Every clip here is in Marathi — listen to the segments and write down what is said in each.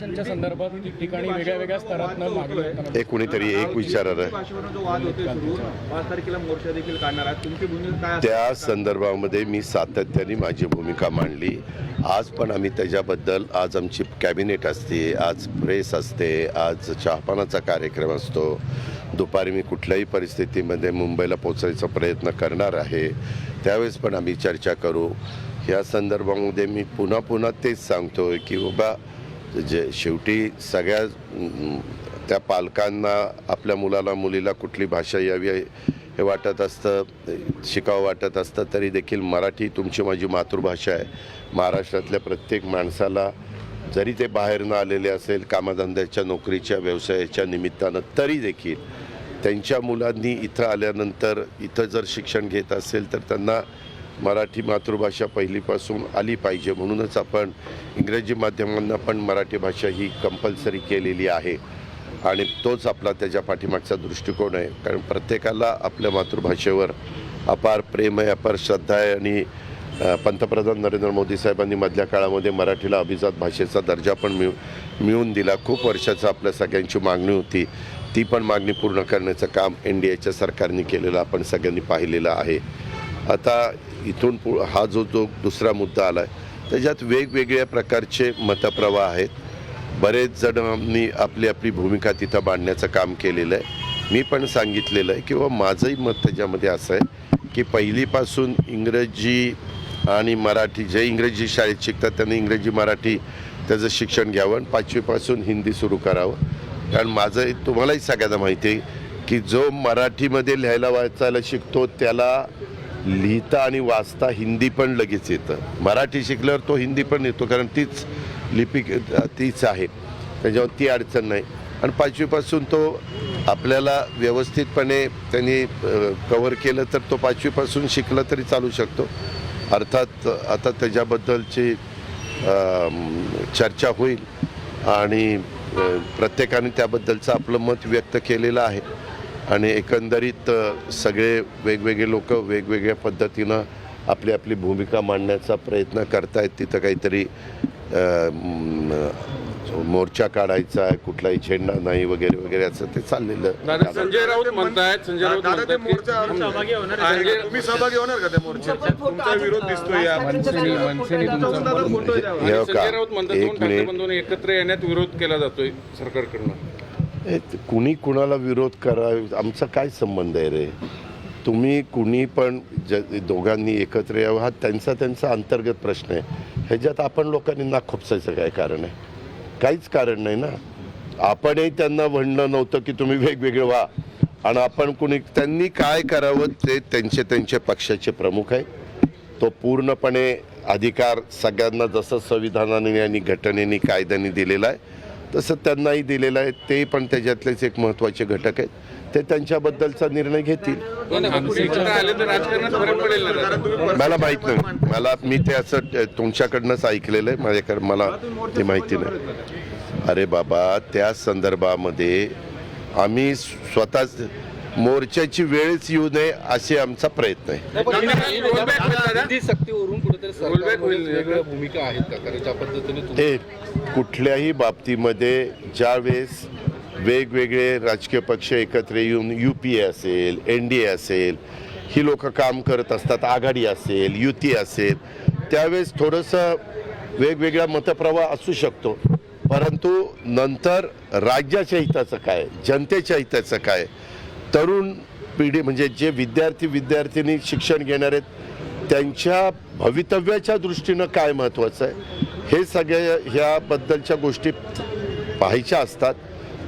आरक्षणच्या संदर्भात ठिकठिकाणी वेगळ्या वेगळ्या स्तरातनं मागणी होताना हे कुणीतरी एक विचारणार आहे. भाषेवरून जो वाद होते सुरू पाच तारखेला मोर्चा देखील काढणार आहे तुमची भूमिका काय असेल? त्या संदर्भामध्ये मी सातत्याने माझी भूमिका मांडली. आज पण आम्ही त्याच्याबद्दल आज आमची कॅबिनेट असते आज प्रेस असते आज चहापानाचा कार्यक्रम असतो. दुपारी मी कुठल्याही परिस्थितीमध्ये मुंबईला पोचायचा प्रयत्न करणार आहे. त्यावेळेस पण आम्ही चर्चा करू. या संदर्भामध्ये मी पुन्हा पुन्हा तेच सांगतोय की बाबा जे शेवटी सगळ्या त्या पालकांना आपल्या मुलाला मुलीला कुठली भाषा यावी हे वाटत असतं शिकावं वाटत असतं तरी देखील मराठी तुमची माझी मातृभाषा आहे. महाराष्ट्रातल्या प्रत्येक माणसाला जरी ते बाहेरनं आलेले असेल कामाधंद्याच्या नोकरीच्या व्यवसायाच्या निमित्तानं तरी देखील त्यांच्या मुलांनी इथं आल्यानंतर इथं जर शिक्षण घेत असेल तर त्यांना मराठी मातृभाषा पहिलीपासून आली पाहिजे. म्हणूनच आपण इंग्रजी माध्यमांना पण मराठी भाषा ही कंपल्सरी केलेली आहे. आणि तोच आपला त्याच्या पाठीमागचा दृष्टिकोन आहे. कारण प्रत्येकाला आपल्या मातृभाषेवर अपार प्रेम आहे अपार श्रद्धा आहे. आणि पंतप्रधान नरेंद्र मोदी साहेबांनी मधल्या काळामध्ये मराठीला अभिजात भाषेचा दर्जा पण मिळू मिळून दिला. खूप वर्षाचं आपल्या सगळ्यांची मागणी होती. ती पण मागणी पूर्ण करण्याचं काम एन डी एच्या सरकारने केलेलं आपण सगळ्यांनी पाहिलेलं आहे. आता इथून पु हा जो जो दुसरा मुद्दा आला आहे त्याच्यात वेगवेगळ्या प्रकारचे मतप्रवाह आहेत. बरेच जणांनी आपली आपली भूमिका तिथं मांडण्याचं काम केलेलं आहे. मी पण सांगितलेलं आहे किंवा माझंही मत त्याच्यामध्ये असं आहे की पहिलीपासून इंग्रजी आणि मराठी जे इंग्रजी शाळेत शिकतात त्यांनी इंग्रजी मराठी त्याचं शिक्षण घ्यावं आणि पाचवीपासून हिंदी सुरू करावं. कारण माझं तुम्हालाही सगळ्यांना माहिती आहे की जो मराठीमध्ये लिहायला वाचायला शिकतो त्याला लिहिता आणि वाचता हिंदी पण लगेच येतं. मराठी शिकल्यावर तो हिंदी पण येतो कारण तीच लिपी तीच आहे. त्याच्यावर ती अडचण नाही. आणि पाचवीपासून तो आपल्याला व्यवस्थितपणे त्यांनी कवर केलं तर तो पाचवीपासून शिकला तरी चालू शकतो. अर्थात आता त्याच्याबद्दलची चर्चा होईल आणि प्रत्येकाने त्याबद्दलचं आपलं मत व्यक्त केलेलं आहे. आणि एकंदरीत सगळे वेगवेगळे लोक वेगवेगळ्या पद्धतीनं आपली आपली भूमिका मांडण्याचा प्रयत्न करतायत. तिथं काहीतरी मोर्चा काढायचा आहे कुठलाही झेंडा नाही वगैरे वगैरे असं ते चाललेलं. दादा संजय राऊत म्हणतायत संजय राऊत. तुम्ही सहभागी होणार का त्या मोर्चात तुमचा विरोध दिसतोय एक मिनिट. एकत्र येण्यात विरोध केला जातोय सरकारकडनं. कुणी कुणाला विरोध करा आमचा काय संबंध आहे रे? तुम्ही कुणी पण ज दोघांनी एकत्र यावं हा त्यांचा त्यांचा अंतर्गत प्रश्न आहे. ह्याच्यात आपण लोकांनी ना खुपसायचं काय कारण आहे? काहीच कारण नाही ना. आपणही त्यांना म्हणणं नव्हतं की तुम्ही वेगवेगळे व्हा. आणि आपण कुणी त्यांनी काय करावं ते त्यांचे त्यांचे पक्षाचे प्रमुख आहे. तो पूर्णपणे अधिकार सगळ्यांना जसं संविधानाने आणि घटनेने कायद्याने दिलेला आहे. तसं त्यांनाही दिलेलं आहे. ते पण त्याच्यातलेच एक महत्त्वाचे घटक आहेत. ते त्यांच्याबद्दलचा निर्णय घेतील. मला माहीत नाही. मला मी ते असं तुमच्याकडनंच ऐकलेलं आहे. माझ्याकडे मला ते माहिती नाही. अरे बाबा त्या संदर्भामध्ये आम्ही स्वतःच मोर्चाची वेळच येऊ नये असे आमचा प्रयत्न आहे. हे कुठल्याही बाबतीमध्ये ज्या वेळेस वेगवेगळे राजकीय पक्ष एकत्र येऊन यू पी ए असेल एन डी ए असेल ही लोक काम करत असतात आघाडी असेल युती असेल त्यावेळेस थोडंसं वेगवेगळा मतप्रवाह असू शकतो. परंतु नंतर राज्याच्या हिताचं काय? जनतेच्या हिताचं काय? तरुण पिढी म्हणजे जे विद्यार्थी विद्यार्थिनी शिक्षण घेणार आहेत त्यांच्या भवितव्याच्या दृष्टीनं काय महत्त्वाचं आहे? हे सगळ्या ह्याबद्दलच्या गोष्टी पाहायच्या असतात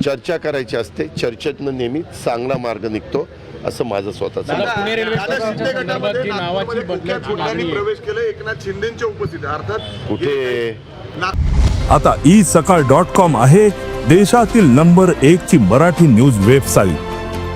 चर्चा करायची असते. चर्चेतनं नेहमी चांगला मार्ग निघतो असं माझं स्वतःचं. प्रवेश केला एकनाथ शिंदेच्या अर्थात कुठे? आता ई सकाळ डॉट कॉम आहे देशातील नंबर एक ची मराठी न्यूज वेबसाईट.